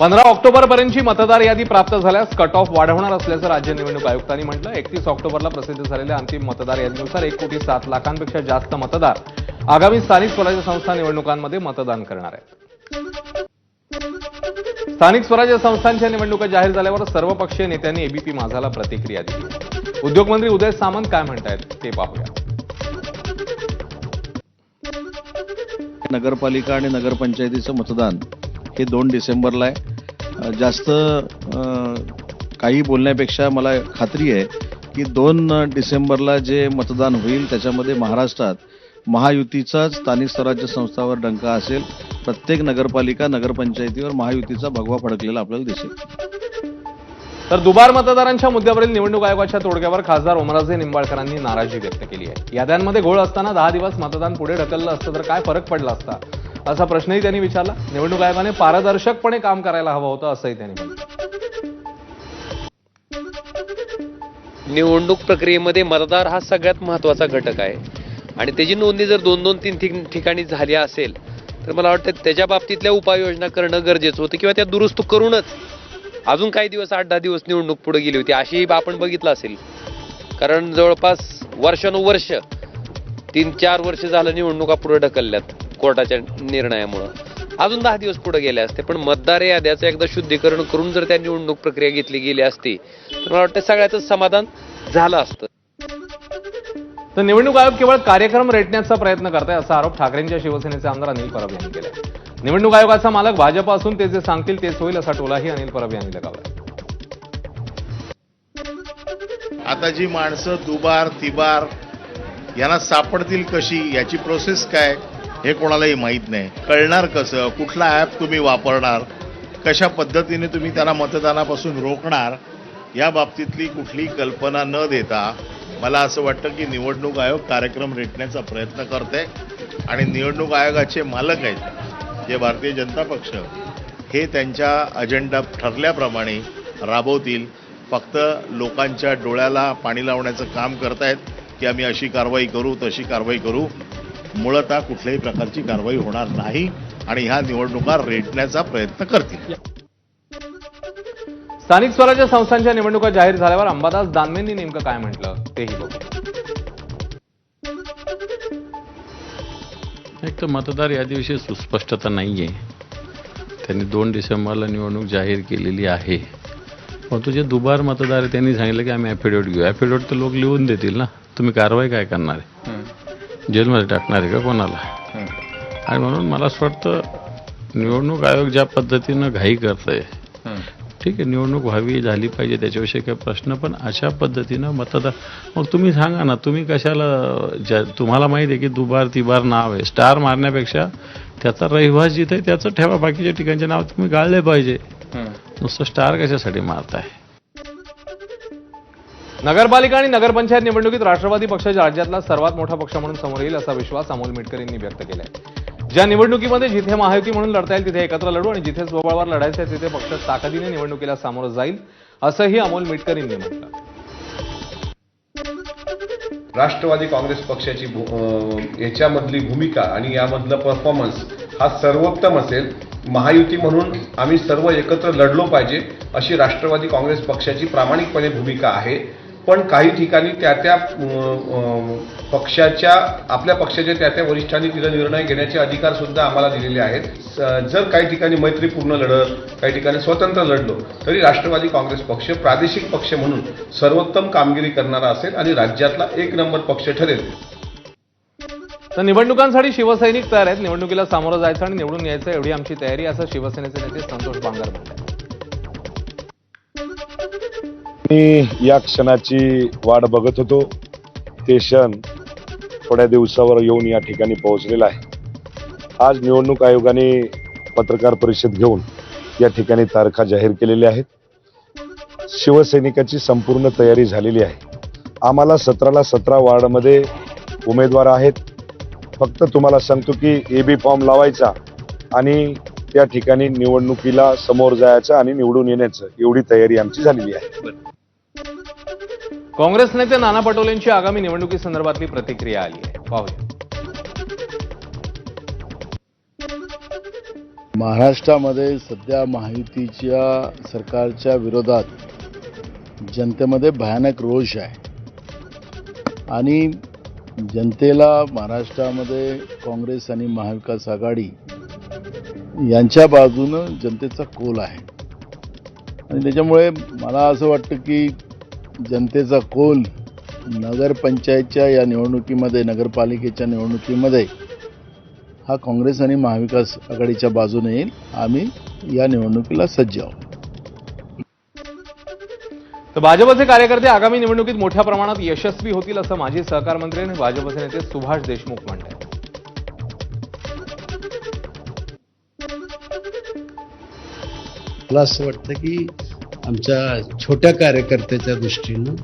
पंधरा ऑक्टोबरपर्यंतची मतदार यादी प्राप्त झाल्यास कट ऑफ वाढवणार असल्याचं राज्य निवडणूक आयुक्तांनी म्हटलं. एकतीस ऑक्टोबरला प्रसिद्ध झालेल्या अंतिम मतदार यादीनुसार एक कोटी सात लाखांपेक्षा जास्त मतदार आगामी स्थानिक स्वराज्य संस्था निवडणुकांमध्ये मतदान करणार आहेत. स्थानिक स्वराज्य संस्थांच्या निवडणुका जाहीर झाल्यावर सर्वपक्षीय नेत्यांनी एबीपी माझाला प्रतिक्रिया दिली. उद्योगमंत्री उदय सामंत काय म्हणतायत ते पाहूया. नगरपालिका आणि नगरपंचायतीचं मतदान हे दोन डिसेंबरला आहे. जास्त काही बोलण्यापेक्षा मला खात्री आहे की दोन डिसेंबरला जे मतदान होईल त्याच्यामध्ये महाराष्ट्रात महायुतीचाच स्थानिक स्वराज्य संस्थावर डंका असेल प्रत्येक नगरपालिका नगरपंचायतीवर महायुतीचा भगवा फडकलेला आपल्याला दिसेल. तर दुबार मतदारांच्या मुद्द्यावरील निवडणूक आयोगाच्या तोडग्यावर खासदार ओमराजे निंबाळकरांनी नाराजी व्यक्त केली आहे. याद्यांमध्ये घोळ असताना दहा दिवस मतदान पुढे ढकललं असतं तर काय फरक पडला असता? असा प्रश्नही त्यांनी विचारला. निवडणूक आयोगाने पारदर्शकपणे काम करायला हवं होतं असंही त्यांनी म्हटलं. निवडणूक प्रक्रियेमध्ये मतदार हा सगळ्यात महत्त्वाचा घटक आहे. आणि त्याची नोंदणी जर दोन दोन तीन तीन ठिकाणी झाली असेल तर मला वाटतं त्याच्या बाबतीतल्या उपाययोजना करणं गरजेचं होतं किंवा त्या दुरुस्त करूनच अजून काही दिवस आठ दहा दिवस निवडणूक पुढे गेली होती अशीही आपण बघितलं असेल. कारण जवळपास वर्षानुवर्ष तीन चार वर्ष झालं निवडणुका पुढे ढकलल्यात कोर्टाच्या निर्णयामुळं. अजून दहा दिवस पुढे गेले असते पण मतदार याद्याचं एकदा शुद्धीकरण करून जर त्या निवडणूक प्रक्रिया घेतली गेली असती तर मला वाटतं सगळ्याच समाधान झालं असतं. तर निवडणूक आयोग केवळ कार्यक्रम रेटण्याचा प्रयत्न करत आहे असा आरोप ठाकरेंच्या शिवसेनेचे आमदार अनिल परब यांनी केला निवडणूक आयोगाचा मालक भाजप असून ते जे सांगतील तेच होईल असा टोलाही अनिल परब यांनी लगावला आता जी माणसं दुबार तिबार यांना सापडतील कशी याची प्रोसेस काय हे कोणालाही माहीत नाही. कळणार कसं कुठला ॲप तुम्ही वापरणार कशा पद्धतीने तुम्ही त्यांना मतदानापासून रोखणार या बाबतीतली कुठली कल्पना न देता मला असं वाटतं की निवडणूक आयोग कार्यक्रम रेटण्याचा प्रयत्न करते आणि निवडणूक आयोगाचे मालक आहेत जे भारतीय जनता पक्ष हे त्यांच्या अजेंडा ठरल्याप्रमाणे राबवतील. फक्त लोकांच्या डोळ्याला पाणी लावण्याचं काम करतायत. की आम्ही अशी कारवाई करू तशी कारवाई करू. मुळतः कुठल्याही प्रकारची कारवाई होणार नाही आणि ह्या निवडणुका रेटण्याचा प्रयत्न करतील. स्थानिक स्वराज्य संस्थांच्या निवडणुका जाहीर झाल्यावर अंबादास दानवेंनी नेमकं काय म्हटलं तेही बघू. एक तर मतदार यादीविषयी सुस्पष्टता नाही आहे त्यांनी दोन डिसेंबरला निवडणूक जाहीर केलेली आहे. पण तुझे दुबार मतदार आहे, त्यांनी सांगितलं की आम्ही ॲफिडेविट घेऊ. ॲफिडेविट तर लोक लिहून देतील ना. तुम्ही कारवाई काय करणार आहे? जेलमध्ये टाकणार आहे का कोणाला? आणि म्हणून मला असं वाटतं निवडणूक आयोग ज्या पद्धतीनं घाई करतंय ठीक आहे निवडणूक व्हावी झाली पाहिजे त्याच्याविषयी काही प्रश्न पण अशा पद्धतीनं मतदार मग तुम्ही सांगा ना तुम्ही कशाला ज्या तुम्हाला माहिती आहे की दुबार तिबार नाव आहे. स्टार मारण्यापेक्षा त्याचा रहिवास जिथे त्याचं ठेवा बाकीच्या ठिकाणचे नाव तुम्ही गाळले पाहिजे. नुसतं स्टार कशासाठी मारताय? नगरपालिका आणि नगरपंचायत निवडणुकीत राष्ट्रवादी पक्षाच्या राज्यातला सर्वात मोठा पक्ष म्हणून समोर येईल असा विश्वास अमोल मिटकर यांनी व्यक्त केलाय. ज्या निवडणुकीमध्ये जिथे महायुती म्हणून लढता येईल तिथे एकत्र लढू आणि जिथे स्वबळावर लढायचं आहे तिथे पक्ष ताकदीने निवडणुकीला सामोरं जाईल असंही अमोल मिटकर यांनी म्हटलं. राष्ट्रवादी काँग्रेस पक्षाची याच्यामधली भूमिका आणि यामधलं परफॉर्मन्स हा सर्वोत्तम असेल महायुती म्हणून आम्ही सर्व एकत्र लढलो पाहिजे अशी राष्ट्रवादी काँग्रेस पक्षाची प्रामाणिकपणे भूमिका आहे. पण काही ठिकाणी त्या त्या पक्षाच्या आपल्या पक्षाच्या त्या त्या वरिष्ठांनी तिथं निर्णय घेण्याचे अधिकार सुद्धा आम्हाला दिलेले आहेत. जर काही ठिकाणी मैत्रीपूर्ण लढत काही ठिकाणी स्वतंत्र लढलो तरी राष्ट्रवादी काँग्रेस पक्ष प्रादेशिक पक्ष म्हणून सर्वोत्तम कामगिरी करणारा असेल आणि राज्यातला एक नंबर पक्ष ठरेल. तर निवडणुकांसाठी शिवसैनिक तयार आहेत. निवडणुकीला सामोरं जायचं आणि निवडून यायचं एवढी आमची तयारी. असं शिवसेनेचे नेते संतोष बांगर मी या क्षणाची वाट बघत होतो. ते क्षण थोड्या दिवसावर येऊन या ठिकाणी पोहोचलेला आहे. आज निवडणूक आयोगाने पत्रकार परिषद घेऊन या ठिकाणी तारखा जाहीर केलेल्या आहेत. शिवसैनिकाची संपूर्ण तयारी झालेली आहे. आम्हाला सतराला सतरा वार्डमध्ये उमेदवार आहेत. फक्त तुम्हाला सांगतो की ए बी फॉर्म लावायचा आणि त्या ठिकाणी निवडणुकीला समोर जायचं आणि निवडून येण्याचं एवढी तयारी आमची झालेली आहे. काँग्रेस नेते नाना पटोलेंची आगामी निवडणुकीसंदर्भातली प्रतिक्रिया आली आहे. पाहूया. महाराष्ट्रामध्ये सध्या महायुतीच्या सरकारच्या विरोधात जनतेमध्ये भयानक रोष आहे. आणि जनतेला महाराष्ट्रामध्ये काँग्रेस आणि महाविकास आघाडी यांच्या बाजूनं जनतेचा कोल आहे. आणि त्याच्यामुळे मला असं वाटतं की जनतेचा कोल नगरपंचायतच्या या निवडणुकीमध्ये नगरपालिकेच्या निवडणुकीमध्ये हा काँग्रेस आणि महाविकास आघाडीच्या बाजूने येईल. आम्ही या निवडणुकीला सज्ज आहोत. तर भाजपचे कार्यकर्ते आगामी निवडणुकीत मोठ्या प्रमाणात यशस्वी होतील असं माजी सहकार मंत्री आणि भाजपचे नेते सुभाष देशमुख म्हणतात. मला असं वाटतं की आमच्या छोट्या कार्यकर्त्याच्या दृष्टीनं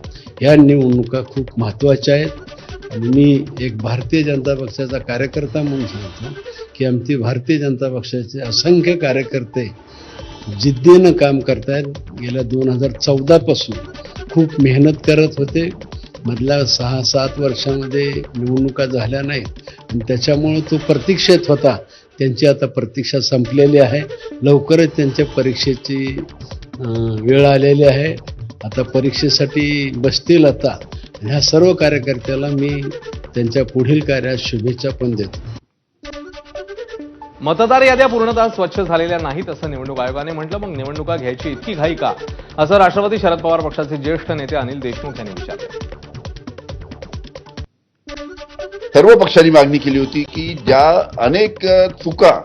या निवडणुका खूप महत्त्वाच्या आहेत. आणि मी एक भारतीय जनता पक्षाचा कार्यकर्ता म्हणून सांगतो की आमची भारतीय जनता पक्षाचे असंख्य कार्यकर्ते जिद्दीनं काम करतायत गेल्या दोन हजार चौदापासून खूप मेहनत करत होते. मधल्या सहा सात वर्षामध्ये निवडणुका झाल्या नाहीत. आणि त्याच्यामुळे तो प्रतीक्षेत होता. त्यांची आता प्रतीक्षा संपलेली आहे. लवकरच त्यांच्या परीक्षेची वेळ आलेली आहे. आता परीक्षेसाठी बसतील आता. ह्या सर्व कार्यकर्त्याला मी त्यांच्या पुढील कार्यात शुभेच्छा पण देतो. मतदार याद्या पूर्णतः स्वच्छ झालेल्या नाहीत असं निवडणूक आयोगाने म्हटलं. मग निवडणुका घ्यायची इतकी घाई का? असं राष्ट्रवादी शरद पवार पक्षाचे ज्येष्ठ नेते अनिल देशमुख यांनी विचारलं. सर्व पक्षांनी मागणी केली होती की ज्या अनेक चुका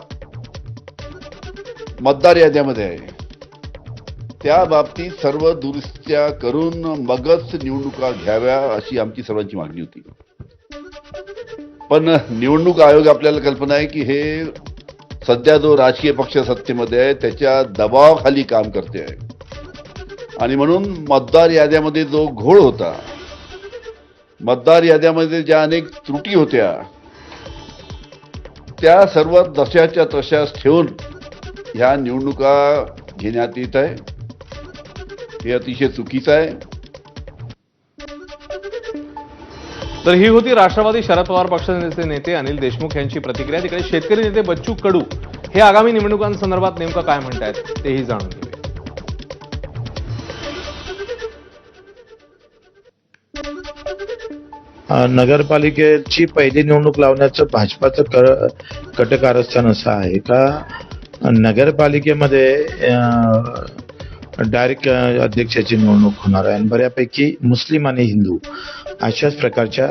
मतदार याद्यामध्ये आहे त्या बाबतीत सर्व दुरुस्त्या करून मगच निवडणुका घ्याव्या अशी आमची सर्वांची मागणी होती. पण निवडणूक आयोग आपल्याला कल्पना आहे की हे सध्या जो राजकीय पक्ष सत्तेमध्ये आहे त्याच्या दबावाखाली काम करते आहे. आणि म्हणून मतदार याद्यामध्ये जो घोळ होता मतदार याद्यामध्ये ज्या अनेक त्रुटी होत्या त्या सर्व दशाच्या तशाच ठेवून ह्या निवडणुका घेण्यात येत आहे. हे अतिशय चुकीचं आहे. तर ही होती राष्ट्रवादी शरद पवार पक्षाचे नेते अनिल देशमुख यांची प्रतिक्रिया. तिकडे शेतकरी नेते बच्चू कडू हे आगामी निवडणुकांसंदर्भात नेमकं काय म्हणतायत तेही जाणून घेऊ नगरपालिकेची पहिली निवडणूक लावण्याचं भाजपाचं कर कटकारस्थान असं आहे का? नगरपालिकेमध्ये डायरेक्ट अध्यक्षाची निवडणूक होणार आहे आणि बऱ्यापैकी मुस्लिम आणि हिंदू. अशाच प्रकारच्या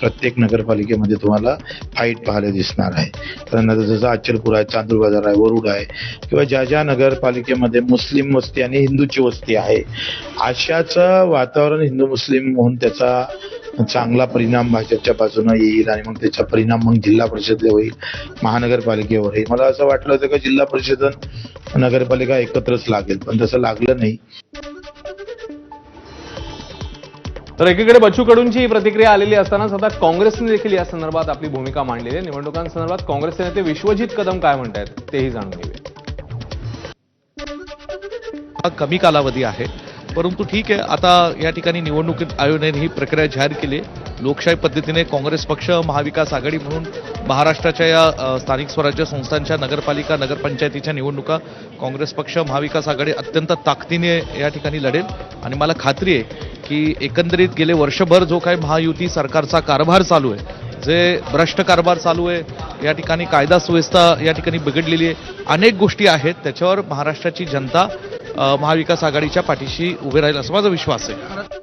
प्रत्येक नगरपालिकेमध्ये तुम्हाला फाईट पाहायला दिसणार आहे. त्यानंतर जसं अचलपूर आहे चांदूर बाजार आहे वरुड आहे किंवा ज्या ज्या नगरपालिकेमध्ये मुस्लिम वस्ती आणि हिंदूची वस्ती आहे अशाच वातावरण हिंदू मुस्लिम होऊन त्याचा चांगला परिणाम भाजपच्या बाजूने येईल आणि मग त्याचा परिणाम मग जिल्हा परिषदला होईल महानगरपालिकेवर होईल. मला असं वाटलं होतं का जिल्हा परिषद नगरपालिका एकत्रच लागेल पण तसं लागलं नाही. तर एकीकडे बच्चू कडूंची ही प्रतिक्रिया आलेली असतानाच आता काँग्रेसने देखील या संदर्भात आपली भूमिका मांडलेली आहे. निवडणुकांसंदर्भात काँग्रेसचे नेते विश्वजित कदम काय म्हणतायत तेही जाणून घेऊया. हा कमी कालावधी आहे. परंतु ठीक आहे आता या ठिकाणी निवडणुकीत आयोगाने ही प्रक्रिया जाहीर केली लोकशाही पद्धतीने काँग्रेस पक्ष महाविकास आघाडी म्हणून महाराष्ट्राच्या या स्थानिक स्वराज्य संस्थांच्या नगरपालिका नगरपंचायतीच्या निवडणुका काँग्रेस पक्ष महाविकास आघाडी अत्यंत ताकदीने या ठिकाणी लढेल. आणि मला खात्री आहे की एकंदरीत गेले वर्षभर जो काही महायुती सरकारचा कारभार चालू आहे जे भ्रष्ट कारभार चालू आहे या ठिकाणी कायदा सुव्यवस्था या ठिकाणी बिघडलेली आहे अनेक गोष्टी आहेत. त्याच्यावर महाराष्ट्राची जनता महाविकास आघाडीच्या पाठीशी उभे राहील असा माझा विश्वास आहे.